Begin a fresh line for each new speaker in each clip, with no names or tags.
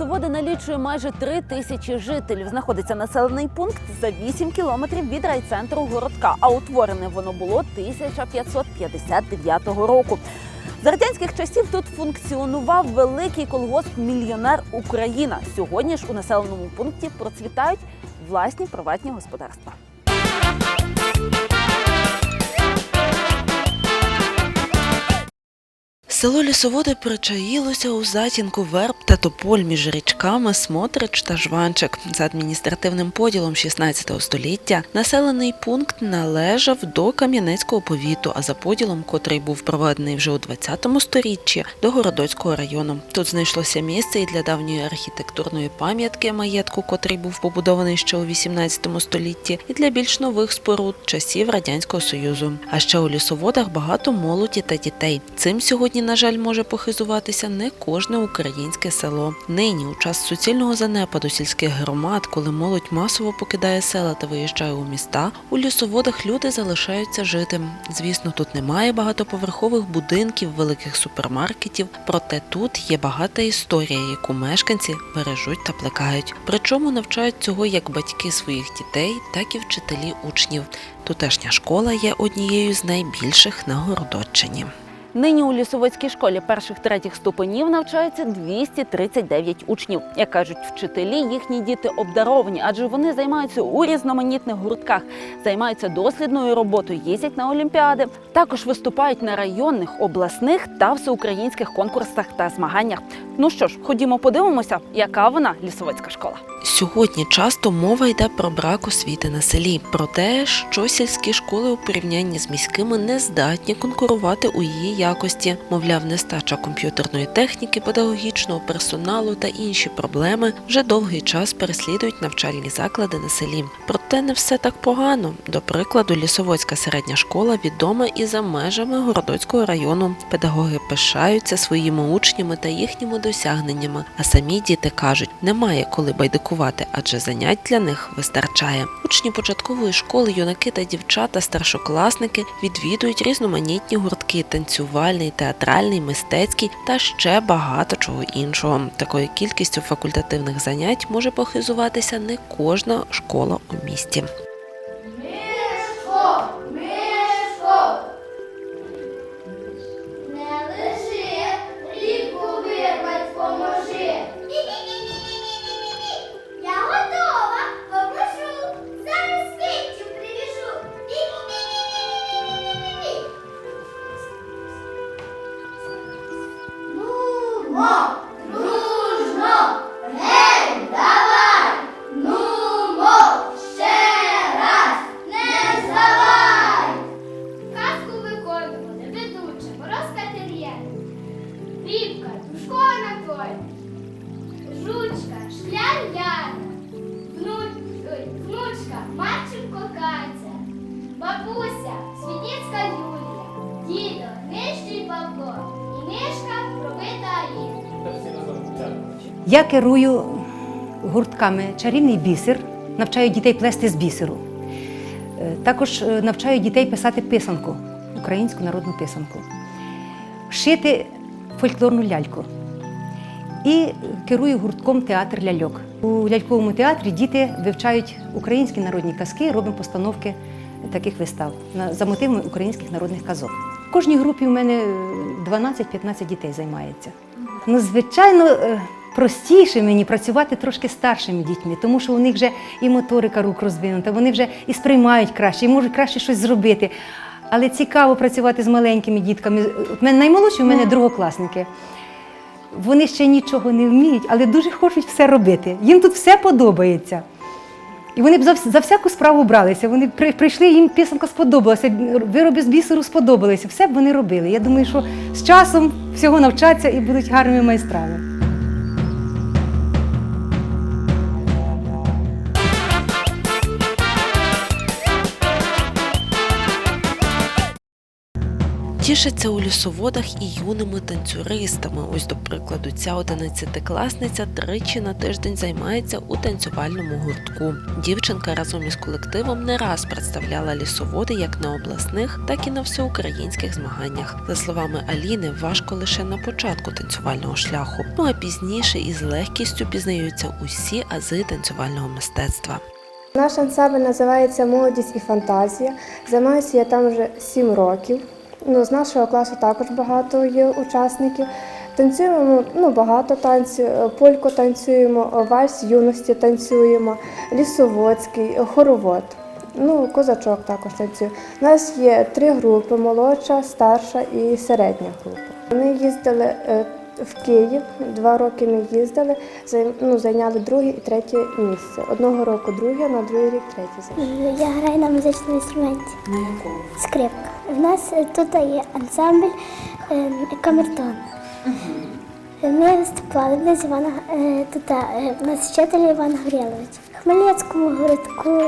Лісоводи налічує майже три тисячі жителів. Знаходиться населений пункт за 8 кілометрів від райцентру городка. А утворене воно було 1559 року. За радянських часів тут функціонував великий колгосп Мільйонер Україна. Сьогодні ж у населеному пункті процвітають власні приватні господарства.
Село Лісоводи причаїлося у затінку верб та тополь між річками Смотрич та Жванчик. За адміністративним поділом 16 століття населений пункт належав до Кам'янецького повіту, а за поділом, котрий був проведений вже у 20 сторіччі, до Городоцького району. Тут знайшлося місце і для давньої архітектурної пам'ятки маєтку, котрий був побудований ще у 18 столітті, і для більш нових споруд часів радянського союзу. А ще у лісоводах багато молоді та дітей. Цим сьогодні, на жаль, може похизуватися не кожне українське село. Нині, у час суцільного занепаду сільських громад, коли молодь масово покидає села та виїжджає у міста, у лісоводах люди залишаються жити. Звісно, тут немає багатоповерхових будинків, великих супермаркетів, проте тут є багата історія, яку мешканці бережуть та плекають. Причому навчають цього як батьки своїх дітей, так і вчителі учнів. Тутешня школа є однією з найбільших на Городоччині.
Нині у лісоводській школі перших третіх ступенів навчаються 239 учнів. Як кажуть вчителі, їхні діти обдаровані, адже вони займаються у різноманітних гуртках, займаються дослідною роботою, їздять на олімпіади. Також виступають на районних, обласних та всеукраїнських конкурсах та змаганнях. Ну що ж, ходімо подивимося, яка вона лісоводська школа.
Сьогодні часто мова йде про брак освіти на селі, про те, що сільські школи у порівнянні з міськими не здатні конкурувати у її якості, мовляв, нестача комп'ютерної техніки, педагогічного персоналу та інші проблеми вже довгий час переслідують навчальні заклади на селі. Проте не все так погано. До прикладу, лісоводська середня школа відома і за межами Городоцького району. Педагоги пишаються своїми учнями та їхніми досягненнями. А самі діти кажуть, немає коли байдикувати, адже занять для них вистачає. Учні початкової школи, юнаки та дівчата, старшокласники відвідують різноманітні гуртки, танцювальний, театральний, мистецький та ще багато чого іншого. Такою кількістю факультативних занять може похизуватися не кожна школа у місті.
Я
керую гуртками Чарівний бісер, навчаю дітей плести з бісеру. Е, Також е, навчаю дітей писати писанку, українську народну писанку, шити фольклорну ляльку. І керую гуртком театр ляльок. У ляльковому театрі діти вивчають українські народні казки, робимо постановки таких вистав за мотивами українських народних казок. В кожній групі в мене е, 12-15 дітей займається. Ну, звичайно, е, простіше мені працювати трошки старшими дітьми, тому що у них вже і моторика рук розвинута, вони вже і сприймають краще, і можуть краще щось зробити. Але цікаво працювати з маленькими дітками. От мене наймолодші, у мене другокласники. Вони ще нічого не вміють, але дуже хочуть все робити. Їм тут все подобається. І вони б за, за всяку справу бралися. Вони прийшли, їм пісенка сподобалася, вироби з бісеру сподобалися. Все б вони робили. Я думаю, що з часом всього навчаться і будуть гарними майстрами.
Тішаться у лісоводах і юними танцюристами. Ось, до прикладу, ця одинадцятикласниця тричі на тиждень займається у танцювальному гуртку. Дівчинка разом із колективом не раз представляла лісоводи як на обласних, так і на всеукраїнських змаганнях. За словами Аліни, важко лише на початку танцювального шляху. Ну а пізніше із легкістю пізнаються усі ази танцювального мистецтва.
Наш ансамбль називається Молодість і фантазія. Займаюся я там вже 7 років. Ну, з нашого класу також багато є учасників. Танцюємо ну, багато танців, польку танцюємо, вальс юності танцюємо, лісоводський, хоровод. Ну, козачок також танцює. У нас є три групи: молодша, старша і середня група. Вони їздили е, в Київ, два роки ми їздили, ну, зайняли друге і третє місце. Одного року друге, на другий рік третє.
Я граю на музичному інструменті. На якому? Скрипка. В нас тут є ансамбль е, камертон. Ми виступали в нас Івана е, тут, е, нас вчитель Іван Гаврилович. Хмельницькому городку.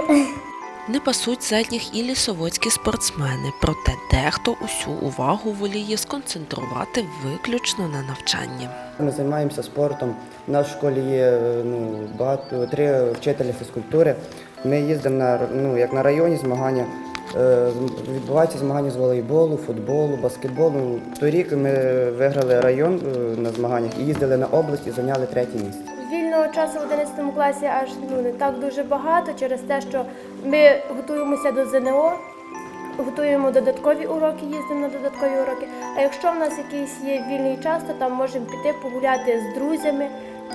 Не пасуть задніх і лісоводські спортсмени, проте дехто усю увагу воліє сконцентрувати виключно на навчанні.
Ми займаємося спортом. У нас в школі є е, ну, багато три вчителі фізкультури. Ми їздимо на ну, як на районі змагання. Е, Відбуваються змагання з волейболу, футболу, баскетболу. Торік ми виграли район е, на змаганнях і їздили на область і зайняли третє місце.
Вільного часу в 11 класі аж ну, не так дуже багато через те, що ми готуємося до ЗНО, готуємо додаткові уроки, їздимо на додаткові уроки. А якщо в нас якийсь є вільний час, то там можемо піти погуляти з друзями,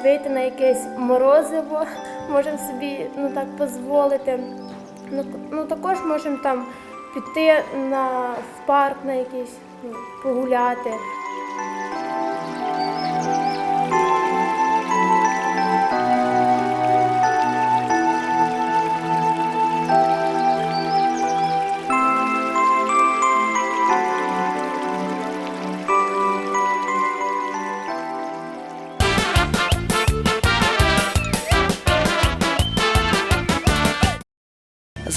вийти на якесь морозиво, можемо собі ну, так дозволити. Ну, ну, також можемо там піти на, в парк на якийсь ну, погуляти.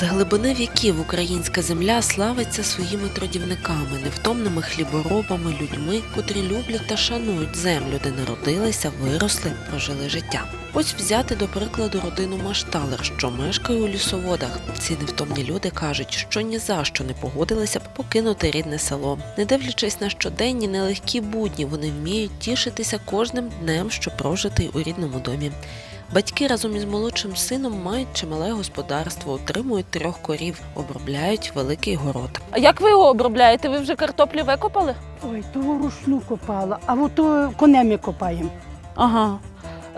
З глибини віків українська земля славиться своїми трудівниками, невтомними хліборобами, людьми, котрі люблять та шанують землю, де народилися, виросли, прожили життя. Ось взяти до прикладу родину Машталер, що мешкає у лісоводах. Ці невтомні люди кажуть, що ні за що не погодилися б покинути рідне село. Не дивлячись на щоденні нелегкі будні, вони вміють тішитися кожним днем, що прожитий у рідному домі. Батьки разом із молодшим сином мають чимале господарство, утримують трьох корів, обробляють великий город.
А як ви його обробляєте? Ви вже картоплю викопали?
Ой, то вручну копала, а от то конем ми копаємо.
Ага.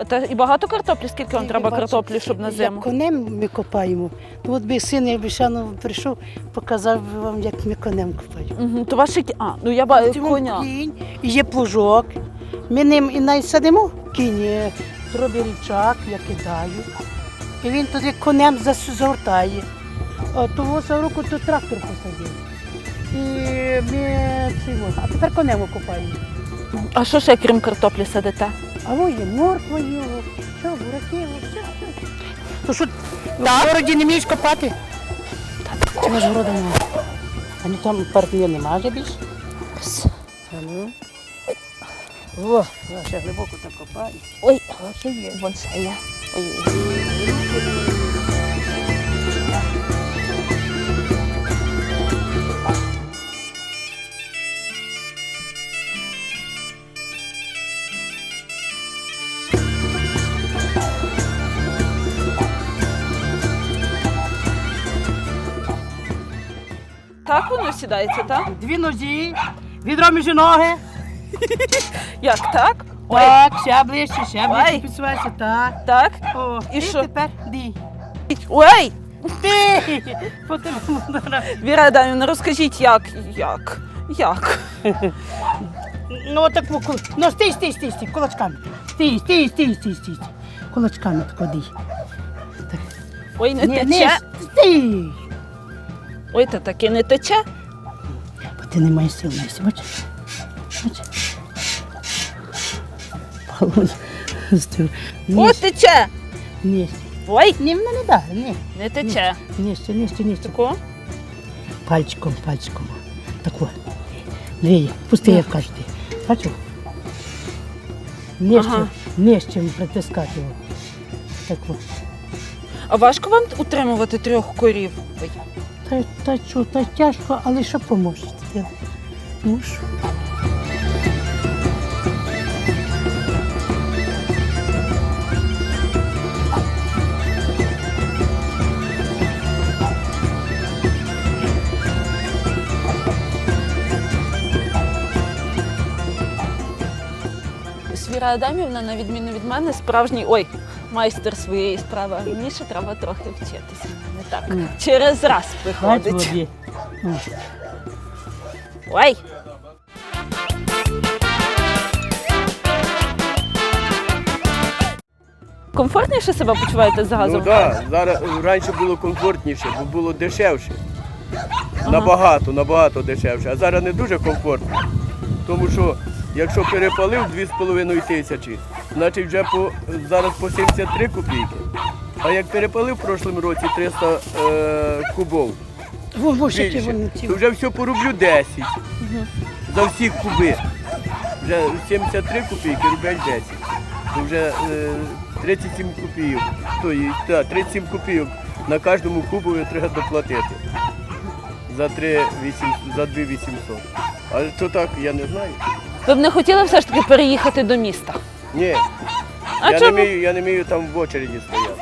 Та і багато картоплі? Скільки вам треба картоплі, щоб на
як? Конем ми копаємо. То от би син якби Шанов прийшов, показав би вам, як ми конем копаємо.
Угу. То ваші а, ну я бачу коня.
кінь, і є плужок. Ми ним і навіть садимо кінь, е, зробить річак, я кидаю. І він туди конем загортає. Того за руку то трактор посадив. І ми цього. А тепер конем копаємо.
А що ще крім картоплі садите?
А во є морква є, що, бураки, все. То що, в городі не вмієш копати? Чи ж немає? А ну там партнер немає більше? А ну. О, ще глибоко так копаю.
Ой,
ще є.
вон ще є. Так воно сідається, так?
Дві нозі, відро між ноги.
Як так?
Так, ще ближче, ще
Ой.
ближче підсувається, так.
так.
О,
І
і
що?
тепер ді.
Ой!
Ти! Потім
Віра Адамівна, розкажіть, як? Як? Як?
Ну, во, кул- ну, стій, стій, стій, стій, кулачками. Стій, стій, стій, стій, стій. Кулачками так ходи.
Ой, не
Ні,
тече.
не, стій.
Ой, та таки не тече.
Бо ти не маєш сил, бачиш? Бачиш? Стив.
О, тече!
ні,
Ой,
ні, вона не дає, ні.
не тече.
Ні, ні, ні, ні.
Тако?
Пальчиком, пальчиком. Так от. Дві, пусти, як кажете. Бачу? Нижче,
Ага.
нижче притискати його. Так от.
А важко вам утримувати трьох корів?
Та, та що, та тяжко, але що поможете? Мушу.
Свіра Адамівна, на відміну від мене, справжній ой, майстер своєї справи. Мені ще треба трохи вчитися. Не так.
Ні.
Через раз виходить. Ой! Комфортніше себе почуваєте за газом?
Ну так, зараз раніше було комфортніше, бо було дешевше. Набагато, набагато дешевше. А зараз не дуже комфортно. Тому що якщо перепалив 2,5 тисячі, значить вже по, зараз по 73 копійки. А як перепалив в прошлому році 300 е, кубов, більше, то вже все порублю 10 за всі куби. Вже 73 копійки рублять 10. То вже е, 37 копійок. То, та, 37 копійок на кожному кубові треба доплатити. За 3 8, за 2 800. Але то так, я не знаю.
Ви б не хотіли все ж таки переїхати до міста?
Ні,
А
я, не
чому?
вмію, я не вмію там в очереді стояти.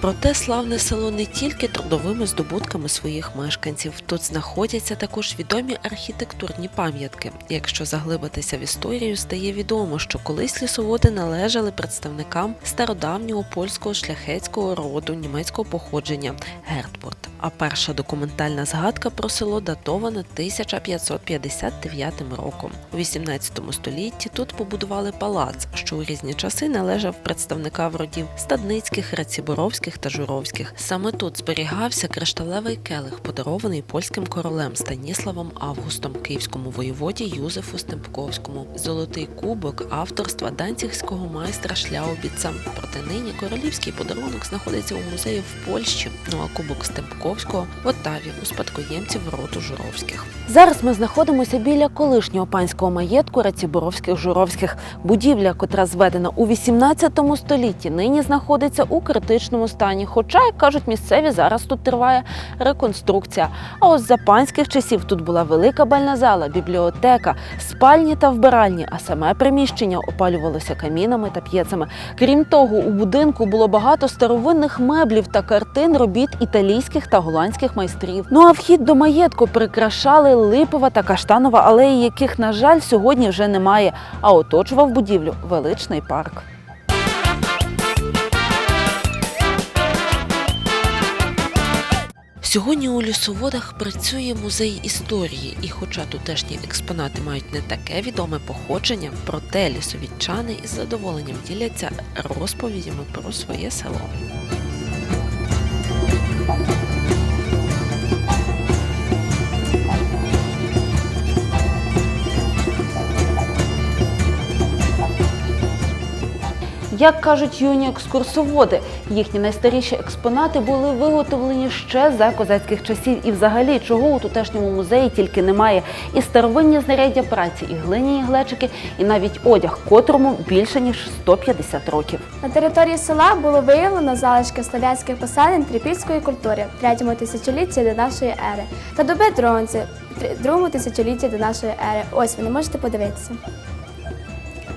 Проте славне село не тільки трудовими здобутками своїх мешканців. Тут знаходяться також відомі архітектурні пам'ятки. Якщо заглибитися в історію, стає відомо, що колись лісоводи належали представникам стародавнього польського шляхетського роду німецького походження Гертбурт. А перша документальна згадка про село датована 1559 роком. У 18 столітті тут побудували палац, що у різні часи належав представникам родів Стадницьких, Раціборовських та Журовських. Саме тут зберігався кришталевий келих, подарований польським королем Станіславом Августом, київському воєводі Юзефу Стемпковському. Золотий кубок авторства данцігського майстра Шляубіца. Проте нині королівський подарунок знаходиться у музеї в Польщі. Ну а кубок Стемпковського в Оттаві у спадкоємців роду Журовських.
Зараз ми знаходимося біля колишнього панського маєтку Раціборовських Журовських. Будівля, котра зведена у 18 столітті, нині знаходиться у критичному стані. Хоча, як кажуть місцеві, зараз тут триває реконструкція. А ось за панських часів тут була велика бальна зала, бібліотека, спальні та вбиральні, а саме приміщення опалювалося камінами та п'єцами. Крім того, у будинку було багато старовинних меблів та картин робіт італійських та голландських майстрів. Ну а вхід до маєтку прикрашали липова та каштанова алеї, яких, на жаль, сьогодні вже немає, а оточував будівлю величний парк.
Сьогодні у лісоводах працює музей історії, і хоча тутешні експонати мають не таке відоме походження, проте лісовідчани із задоволенням діляться розповідями про своє село.
Як кажуть юні екскурсоводи, їхні найстаріші експонати були виготовлені ще за козацьких часів, і взагалі чого у тутешньому музеї тільки немає. І старовинні знаряддя праці, і глиняні глечики, і навіть одяг, котрому більше ніж 150 років.
На території села було виявлено залишки слов'янських поселень трипільської культури в третьому тисячолітті до нашої ери та доби дронці в другому тисячолітті до нашої ери. Ось ви не можете подивитися.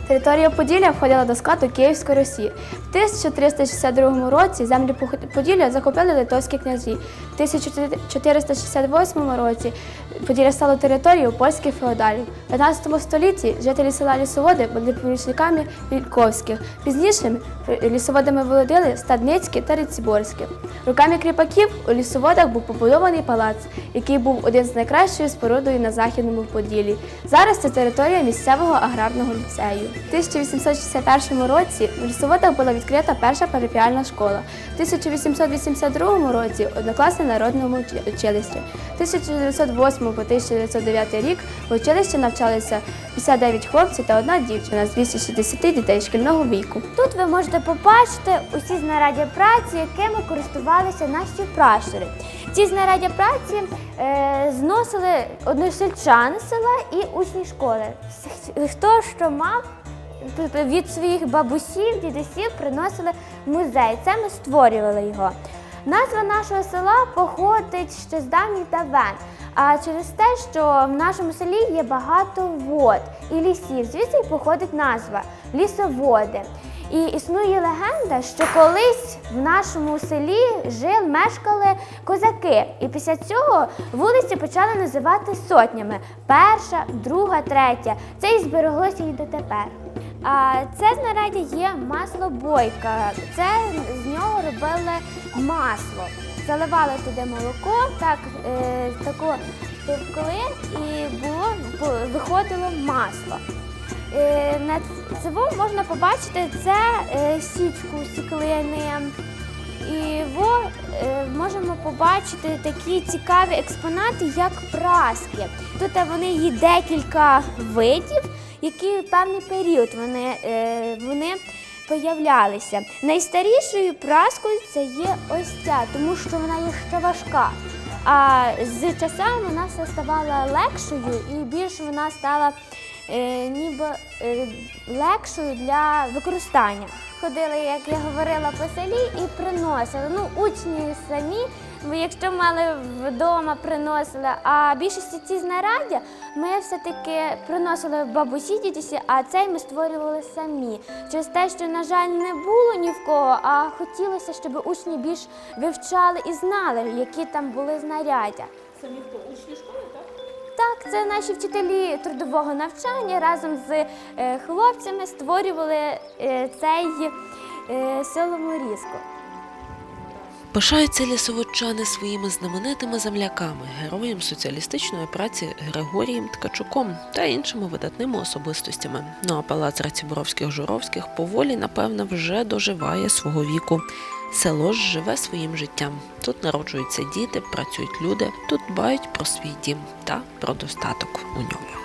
Територія Поділля входила до складу Київської Русі. В 1362 році землі Поділля захопили литовські князі. В 1468 році Поділля стало територією польських феодалів. В 15 столітті жителі села Лісоводи були помічниками Вільковських. Пізніше лісоводами володіли Стадницькі та Риціборські. Руками кріпаків у лісоводах був побудований палац, який був один з найкращою спорудою на західному Поділлі. Зараз це територія місцевого аграрного ліцею. У 1861 році в лісоводах була відкрита перша парафіальна школа. В 1882 році однокласне народному учи- училище. 1908 по 1909 рік в училищі навчалися 59 хлопців та одна дівчина з 260 дітей шкільного віку.
Тут ви можете побачити усі знаряддя праці, якими користувалися наші пращури. Ці знаряддя праці е, зносили односельчани села і учні школи. Хто що мав від своїх бабусів, дідусів приносили музей. Це ми створювали його. Назва нашого села походить ще з давніх давен. А через те, що в нашому селі є багато вод і лісів, звідси походить назва лісоводи. І існує легенда, що колись в нашому селі жили, мешкали козаки. І після цього вулиці почали називати сотнями: перша, друга, третя. Це і збереглося і дотепер. А це знаряддя є масло бойка. Це з нього робили масло. Заливали туди молоко, так е, тако товкли і було виходило масло. Е, на цього можна побачити це е, січку сіклини. І во, е, можемо побачити такі цікаві експонати, як праски. Тут вони є декілька видів, які в певний період вони, е, вони появлялися. Найстарішою праскою це є ось ця, тому що вона є ще важка. А з часом вона все ставала легшою і більш вона стала е, ніби е, легшою для використання. Ходили, як я говорила, по селі і приносили. Ну, учні самі, бо якщо мали вдома, приносили. А більшості ці знаряддя ми все-таки приносили бабусі дідусі, а цей ми створювали самі. Через те, що, на жаль, не було ні в кого, а хотілося, щоб учні більш вивчали і знали, які там були знаряддя. Так, Так, це наші вчителі трудового навчання разом з е, хлопцями створювали е, цей е, силоморізку.
Пишаються лісоводчани своїми знаменитими земляками, героєм соціалістичної праці Григорієм Ткачуком та іншими видатними особистостями. Ну а палац Раціборовських Журовських поволі, напевно, вже доживає свого віку. Село ж живе своїм життям. Тут народжуються діти, працюють люди, тут дбають про свій дім та про достаток у ньому.